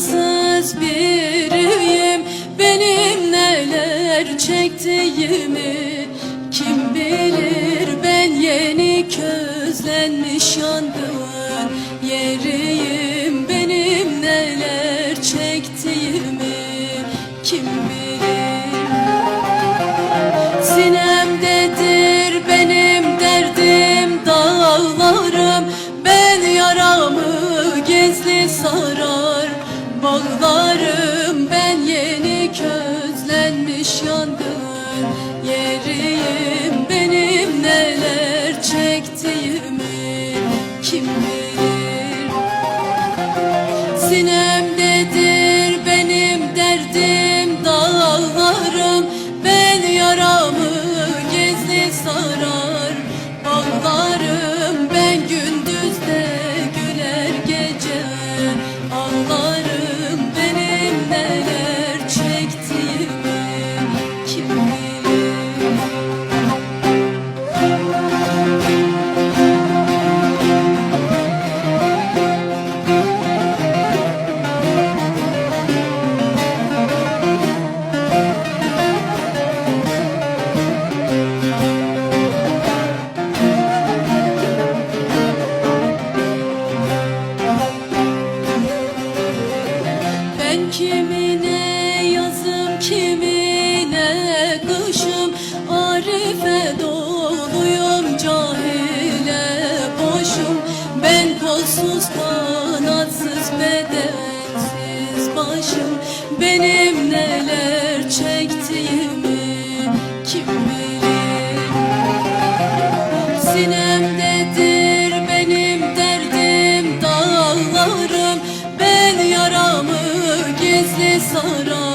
cansız biriyim Benim neler çektiğimi kim bilir? Ben yeni közlenmiş yandığın yeriyim Benim neler çektiğimi kim bilir? Sinemdedir benim derdim dağlarım Ben yaramı gizli sarar bağlarım Ben yeni közlenmiş yangın. Yeriyim Benim neler çektiğimi. Kim bilir? Sinemdedir Kimine yazım kimine kışım? Arife doluyum cahile boşum Ben kolsuz kanatsız bedensiz başım. Benim neler çektiğimi kim bilir? Sinem sarah